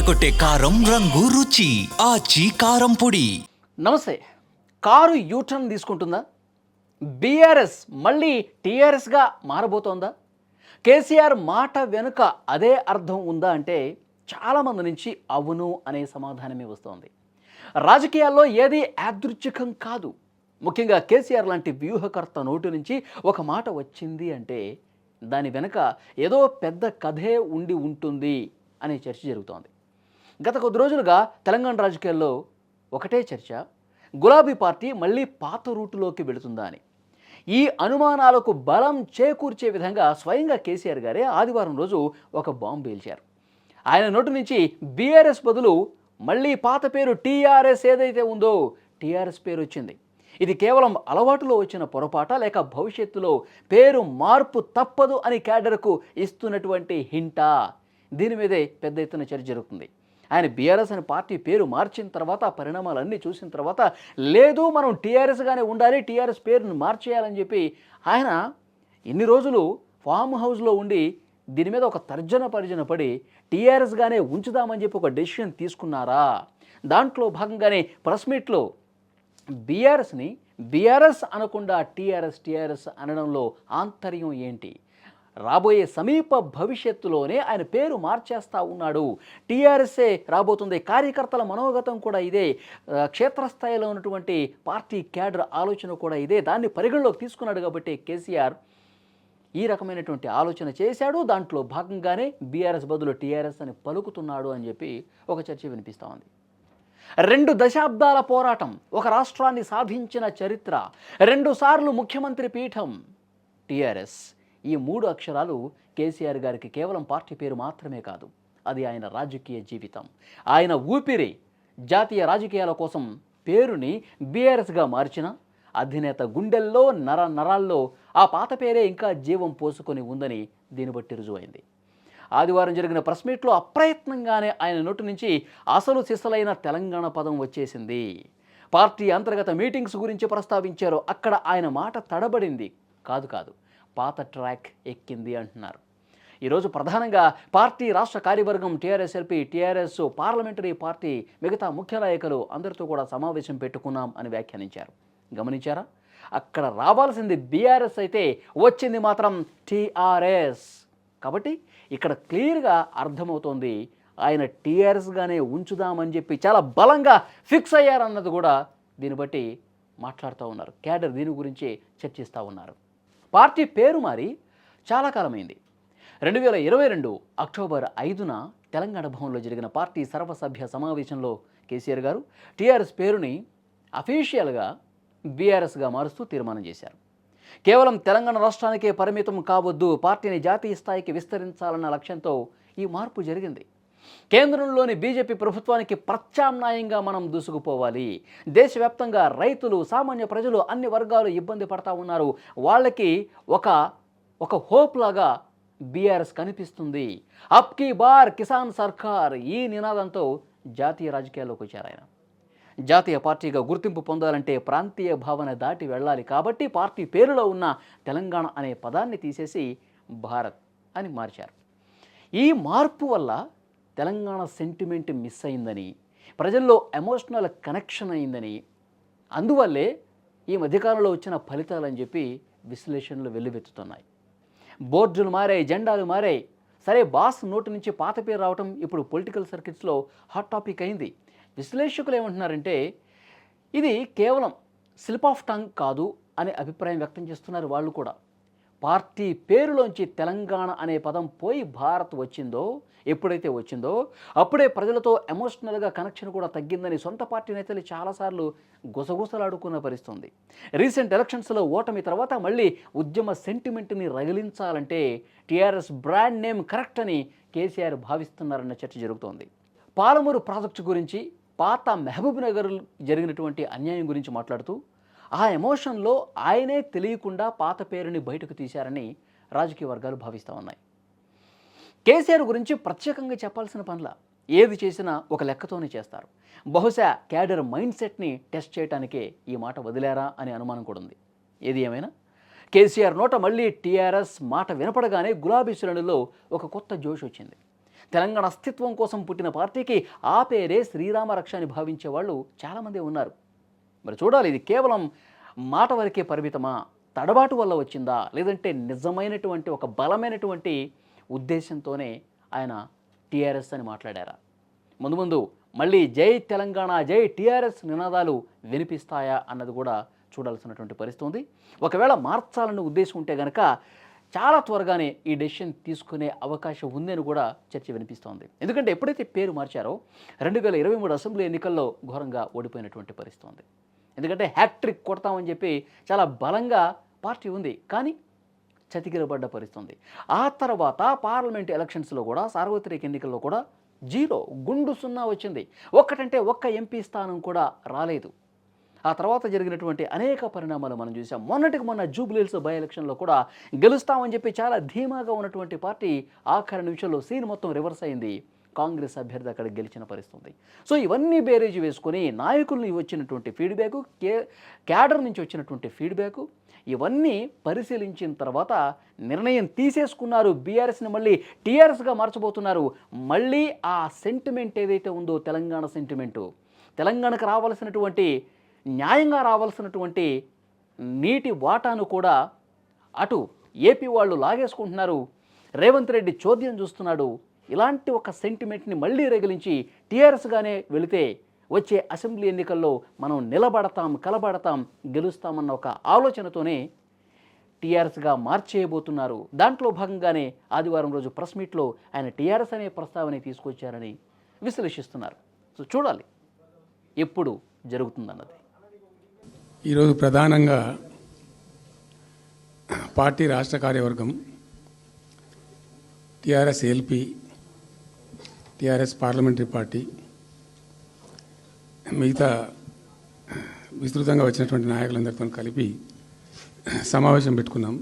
అదరకొట్టే కారం రంగు రుచి. ఆచి కారం పొడి. నమస్తే. Car U turn తీసుకుంటుందా? బీఆర్ఎస్ మళ్ళీ టీఆర్ఎస్గా మారబోతోందా? కేసీఆర్ మాట వెనుక అదే అర్థం ఉందా అంటే చాలామంది నుంచి అవును అనే సమాధానమే వస్తోంది. రాజకీయాల్లో ఏది యాదృచ్ఛికం కాదు. ముఖ్యంగా కేసీఆర్ లాంటి వ్యూహకర్త నోటి నుంచి ఒక మాట వచ్చింది అంటే దాని వెనుక ఏదో పెద్ద కథే ఉండి ఉంటుంది అనే చర్చ జరుగుతోంది. గత కొద్ది రోజులుగా తెలంగాణ రాజకీయాల్లో ఒకటే చర్చ. గులాబీ పార్టీ మళ్ళీ పాత రూటులోకి వెళుతుందా అని. ఈ అనుమానాలకు బలం చేకూర్చే విధంగా స్వయంగా కేసీఆర్ గారే ఆదివారం రోజు ఒక బాంబు పేల్చారు. ఆయన నోటి నుంచి బీఆర్ఎస్ బదులు మళ్ళీ పాత పేరు టీఆర్ఎస్ ఏదైతే ఉందో టీఆర్ఎస్ పేరు వచ్చింది. ఇది కేవలం అలవాటులో వచ్చిన పొరపాట లేక భవిష్యత్తులో పేరు మార్పు తప్పదు అని క్యాడర్కు ఇస్తున్నటువంటి హింటా. దీని మీదే పెద్ద ఎత్తున చర్చ జరుగుతుంది. ఆయన బీఆర్ఎస్ అనే పార్టీ పేరు మార్చిన తర్వాత ఆ పరిణామాలన్నీ చూసిన తర్వాత లేదు మనం టీఆర్ఎస్గానే ఉండాలి టీఆర్ఎస్ పేరును మార్చేయాలని చెప్పి ఆయన ఇన్ని రోజులు ఫామ్ హౌస్లో ఉండి దీని మీద ఒక తర్జన పరిజన పడి టీఆర్ఎస్గానే ఉంచుదామని చెప్పి ఒక డెసిషన్ తీసుకున్నారా? దాంట్లో భాగంగానే ప్రెస్ మీట్లో బీఆర్ఎస్ని బీఆర్ఎస్ అనకుండా టీఆర్ఎస్ టీఆర్ఎస్ అనడంలో ఆంతర్యం ఏంటి? రాబోయే సమీప భవిష్యత్తులోనే ఆయన పేరు మార్చేస్తా ఉన్నాడు. టీఆర్ఎస్ఏ రాబోతుంది. కార్యకర్తల మనోగతం కూడా ఇదే. క్షేత్రస్థాయిలో ఉన్నటువంటి పార్టీ క్యాడర్ ఆలోచన కూడా ఇదే. దాన్ని పరిగణలోకి తీసుకున్నాడు కాబట్టి కేసీఆర్ ఈ రకమైనటువంటి ఆలోచన చేశాడు. దాంట్లో భాగంగానే బీఆర్ఎస్ బదులు టీఆర్ఎస్ అని పలుకుతున్నాడు అని చెప్పి ఒక చర్చ వినిపిస్తూ ఉంది. రెండు దశాబ్దాల పోరాటం ఒక రాష్ట్రాన్ని సాధించిన చరిత్ర రెండుసార్లు ముఖ్యమంత్రి పీఠం టీఆర్ఎస్. ఈ మూడు అక్షరాలు కేసీఆర్ గారికి కేవలం పార్టీ పేరు మాత్రమే కాదు అది ఆయన రాజకీయ జీవితం. ఆయన ఊపిరి జాతీయ రాజకీయాల కోసం పేరుని బీఆర్ఎస్గా మార్చిన అధినేత గుండెల్లో నర నరాల్లో ఆ పాత పేరే ఇంకా జీవం పోసుకొని ఉందని దీన్ని బట్టి రుజువైంది. ఆదివారం జరిగిన ప్రెస్ మీట్లో అప్రయత్నంగానే ఆయన నోటి నుంచి అసలు సిసలైన తెలంగాణ పదం వచ్చేసింది. పార్టీ అంతర్గత మీటింగ్స్ గురించి ప్రస్తావించారు. అక్కడ ఆయన మాట తడబడింది. కాదు కాదు పాత ట్రాక్ ఎక్కింది అంటున్నారు. ఈరోజు ప్రధానంగా పార్టీ రాష్ట్ర కార్యవర్గం TRS LP TRS parliamentary party మిగతా ముఖ్య నాయకులు అందరితో కూడా సమావేశం పెట్టుకున్నాం అని వ్యాఖ్యానించారు. గమనించారా? అక్కడ రావాల్సింది బీఆర్ఎస్ అయితే వచ్చింది మాత్రం టీఆర్ఎస్. కాబట్టి ఇక్కడ క్లియర్గా అర్థమవుతోంది ఆయన టీఆర్ఎస్గానే ఉంచుదామని చెప్పి చాలా బలంగా ఫిక్స్ అయ్యారన్నది కూడా దీన్ని బట్టి మాట్లాడుతూ ఉన్నారు. క్యాడర్ దీని గురించి చర్చిస్తూ ఉన్నారు. పార్టీ పేరు మారి చాలా కాలమైంది. రెండు వేల ఇరవై రెండు అక్టోబర్ ఐదున తెలంగాణ భవన్లో జరిగిన పార్టీ సర్వసభ్య సమావేశంలో కేసీఆర్ గారు టీఆర్ఎస్ పేరుని అఫీషియల్గా బీఆర్ఎస్గా మారుస్తూ తీర్మానం చేశారు. కేవలం తెలంగాణ రాష్ట్రానికే పరిమితం కావద్దు పార్టీని జాతీయ స్థాయికి విస్తరించాలన్న లక్ష్యంతో ఈ మార్పు జరిగింది. కేంద్రంలోని బీజేపీ ప్రభుత్వానికి ప్రత్యామ్నాయంగా మనం దూసుకుపోవాలి. దేశవ్యాప్తంగా రైతులు సామాన్య ప్రజలు అన్ని వర్గాలు ఇబ్బంది పడతా ఉన్నారు. వాళ్ళకి ఒక ఒక హోప్ లాగా బీఆర్ఎస్ కనిపిస్తుంది. అప్ కీ బార్ కిసాన్ సర్కార్ ఈ నినాదంతో జాతీయ రాజకీయాల్లోకి వచ్చారు ఆయన. జాతీయ పార్టీగా గుర్తింపు పొందాలంటే ప్రాంతీయ భావన దాటి వెళ్ళాలి కాబట్టి పార్టీ పేరులో ఉన్న తెలంగాణ అనే పదాన్ని తీసేసి భారత్ అని మార్చారు. ఈ మార్పు వల్ల తెలంగాణ సెంటిమెంట్ మిస్ అయిందని ప్రజల్లో ఎమోషనల్ కనెక్షన్ అయిందని అందువల్లే ఈ మధ్యకాలంలో వచ్చిన ఫలితాలని చెప్పి విశ్లేషణలు వెల్లువెత్తుతున్నాయి. బోర్డులు మారాయి జెండాలు మారాయి. సరే బాస్ నోటి నుంచి పాత పేరు రావటం ఇప్పుడు పొలిటికల్ సర్కిట్స్లో హాట్ టాపిక్ అయింది. విశ్లేషకులు ఏమంటున్నారంటే ఇది కేవలం స్లిప్ ఆఫ్ టంగ్ కాదు అనే అభిప్రాయం వ్యక్తం చేస్తున్నారు వాళ్ళు కూడా. పార్టీ పేరులోంచి తెలంగాణ అనే పదం పోయి భారత్ వచ్చిందో ఎప్పుడైతే వచ్చిందో అప్పుడే ప్రజలతో ఎమోషనల్గా కనెక్షన్ కూడా తగ్గిందని సొంత పార్టీ నేతలు చాలాసార్లు గుసగుసలాడుకున్న పరిస్థితుంది. రీసెంట్ ఎలక్షన్స్లో ఓటమి తర్వాత మళ్ళీ ఉద్యమ సెంటిమెంట్ని రగిలించాలంటే టీఆర్ఎస్ బ్రాండ్ నేమ్ కరెక్ట్ అని కేసీఆర్ భావిస్తున్నారన్న చర్చ జరుగుతోంది. పాలమూరు ప్రాజెక్టు గురించి పాత మహబూబ్ నగర్ జరిగినటువంటి అన్యాయం గురించి మాట్లాడుతూ ఆ ఎమోషన్లో ఆయనే తెలియకుండా పాత పేరుని బయటకు తీశారని రాజకీయ వర్గాలు భావిస్తూ ఉన్నాయి. కేసీఆర్ గురించి ప్రత్యేకంగా చెప్పాల్సిన పనుల ఏది చేసినా ఒక లెక్కతోనే చేస్తారు. బహుశా క్యాడర్ మైండ్ సెట్ని టెస్ట్ చేయడానికే ఈ మాట వదిలేరా అనే అనుమానం కూడా ఉంది. ఏది ఏమైనా? కేసీఆర్ నోట మళ్ళీ టీఆర్ఎస్ మాట వినపడగానే గులాబీ శ్రేణుల్లో ఒక కొత్త జోష్ వచ్చింది. తెలంగాణ అస్తిత్వం కోసం పుట్టిన పార్టీకి ఆ పేరే శ్రీరామరక్ష అని భావించే వాళ్ళు చాలామంది ఉన్నారు. మరి చూడాలి ఇది కేవలం మాట వరకే పరిమితమా? తడబాటు వల్ల వచ్చిందా? లేదంటే నిజమైనటువంటి ఒక బలమైనటువంటి ఉద్దేశంతోనే ఆయన టీఆర్ఎస్ అని మాట్లాడారా? ముందు ముందు మళ్ళీ జై తెలంగాణ జై టీఆర్ఎస్ నినాదాలు వినిపిస్తాయా అన్నది కూడా చూడాల్సినటువంటి పరిస్థితి ఉంది. ఒకవేళ మార్చాలనే ఉద్దేశం ఉంటే కనుక చాలా త్వరగానే ఈ డెసిషన్ తీసుకునే అవకాశం ఉందని కూడా చర్చ వినిపిస్తోంది. ఎందుకంటే ఎప్పుడైతే పేరు మార్చారో రెండు వేల ఇరవై మూడు అసెంబ్లీ ఎన్నికల్లో ఘోరంగా ఓడిపోయినటువంటి పరిస్థితి ఉంది ఎందుకంటే హ్యాట్రిక్ కొడతామని చెప్పి చాలా బలంగా పార్టీ ఉంది కానీ చతికిరబడ్డ పరిస్థితుంది. ఆ తర్వాత పార్లమెంట్ ఎలక్షన్స్లో కూడా సార్వత్రిక ఎన్నికల్లో కూడా జీరో గుండు సున్నా వచ్చింది. ఒక్కటంటే ఒక్క ఎంపీ స్థానం కూడా రాలేదు. ఆ తర్వాత జరిగినటువంటి అనేక పరిణామాలు మనం చూసాం మొన్నటికి మొన్న జూబ్లీహిల్స్ బై ఎలక్షన్లో కూడా గెలుస్తామని చెప్పి చాలా ధీమాగా ఉన్నటువంటి పార్టీ ఆఖరి నిమిషంలో సీన్ మొత్తం రివర్స్ అయింది. కాంగ్రెస్ అభ్యర్థి అక్కడ గెలిచిన పరిస్థితి సో ఇవన్నీ బేరేజ్ వేసుకొని నాయకుల్ని వచ్చినటువంటి ఫీడ్బ్యాక్ కే క్యాడర్ నుంచి వచ్చినటువంటి ఫీడ్బ్యాక్ ఇవన్నీ పరిశీలించిన తర్వాత నిర్ణయం తీసేసుకున్నారు. బీఆర్ఎస్ని మళ్ళీ టీఆర్ఎస్గా మార్చబోతున్నారు. మళ్ళీ ఆ సెంటిమెంట్ ఏదైతే ఉందో తెలంగాణ సెంటిమెంటు తెలంగాణకు రావాల్సినటువంటి న్యాయంగా రావాల్సినటువంటి నీటి వాటాను కూడా అటు ఏపీ వాళ్ళు లాగేసుకుంటున్నారు. రేవంత్ రెడ్డి చోద్యం చూస్తున్నాడు. ఇలాంటి ఒక సెంటిమెంట్ని మళ్ళీ రగిలించి టీఆర్ఎస్గానే వెళితే వచ్చే అసెంబ్లీ ఎన్నికల్లో మనం నిలబడతాం కలబడతాం గెలుస్తామన్న ఒక ఆలోచనతోనే టీఆర్ఎస్గా మార్చేయబోతున్నారు. దాంట్లో భాగంగానే ఆదివారం రోజు ప్రెస్ మీట్లో ఆయన టీఆర్ఎస్ అనే ప్రస్తావన తీసుకొచ్చారని విశ్లేషిస్తున్నారు. సో చూడాలి ఎప్పుడు జరుగుతుందన్నది. ఈరోజు ప్రధానంగా పార్టీ రాష్ట్ర కార్యవర్గం TRS LP TRS parliamentary party మిగతా విస్తృతంగా వచ్చినటువంటి నాయకులందరితో కలిపి సమావేశం పెట్టుకున్నాం.